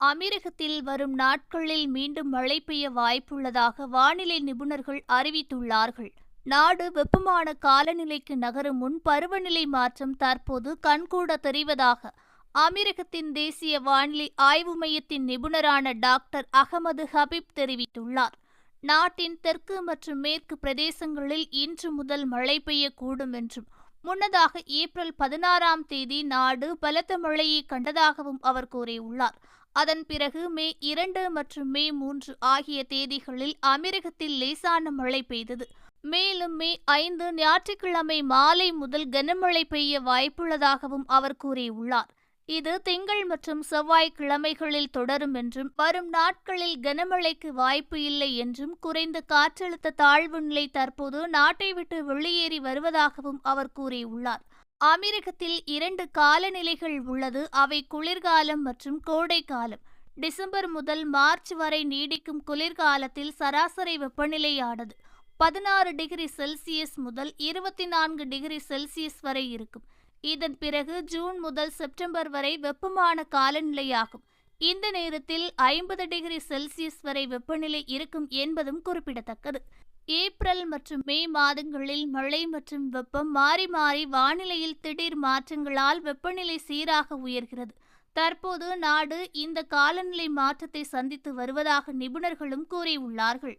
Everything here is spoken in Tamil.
அமீரகத்தில் வரும் நாட்களில் மீண்டும் மழை பெய்ய வாய்ப்புள்ளதாக வானிலை நிபுணர்கள் அறிவித்துள்ளார்கள். நாடு வெப்பமான காலநிலைக்கு நகரும் முன் பருவநிலை மாற்றம் தற்போது கண்கூட தெரிவதாக அமீரகத்தின் தேசிய வானிலை ஆய்வு மையத்தின் நிபுணரான டாக்டர் அகமது ஹபீப் தெரிவித்துள்ளார். நாட்டின் தெற்கு மற்றும் மேற்கு பிரதேசங்களில் இன்று முதல் மழை பெய்யக்கூடும் என்றும் முன்னதாக ஏப்ரல் பதினாறாம் தேதி நாடு பலத்த மழையை கண்டதாகவும் அவர் கூறியுள்ளார். அதன் பிறகு மே இரண்டு மற்றும் மே மூன்று ஆகிய தேதிகளில் அமீரகத்தில் லேசான மழை பெய்தது. மேலும் மே ஐந்து ஞாயிற்றுக்கிழமை மாலை முதல் கனமழை பெய்ய வாய்ப்புள்ளதாகவும் அவர் கூறியுள்ளார். இது திங்கள் மற்றும் செவ்வாய் கிழமைகளில் தொடரும் என்றும் வரும் நாட்களில் கனமழைக்கு வாய்ப்பு இல்லை என்றும் குறைந்த காற்றழுத்த தாழ்வு நிலை தற்போது நாட்டை விட்டு வெளியேறி வருவதாகவும் அவர் கூறியுள்ளார். அமீரகத்தில் இரண்டு காலநிலைகள் உள்ளது அவை குளிர்காலம் மற்றும் கோடை காலம் டிசம்பர் முதல் மார்ச் வரை நீடிக்கும் குளிர்காலத்தில் சராசரி வெப்பநிலையானது பதினாறு டிகிரி செல்சியஸ் முதல் இருபத்தி நான்கு டிகிரி செல்சியஸ் வரை இருக்கும். இதன் பிறகு ஜூன் முதல் செப்டம்பர் வரை வெப்பமான காலநிலையாகும். இந்த நேரத்தில் ஐம்பது டிகிரி செல்சியஸ் வரை வெப்பநிலை இருக்கும் என்பதும் குறிப்பிடத்தக்கது. ஏப்ரல் மற்றும் மே மாதங்களில் மழை மற்றும் வெப்பம் மாறி மாறி வானிலையில் திடீர் மாற்றங்களால் வெப்பநிலை சீராக உயர்கிறது. தற்போது நாடு இந்த காலநிலை மாற்றத்தை சந்தித்து வருவதாக நிபுணர்களும் கூறியுள்ளார்கள்.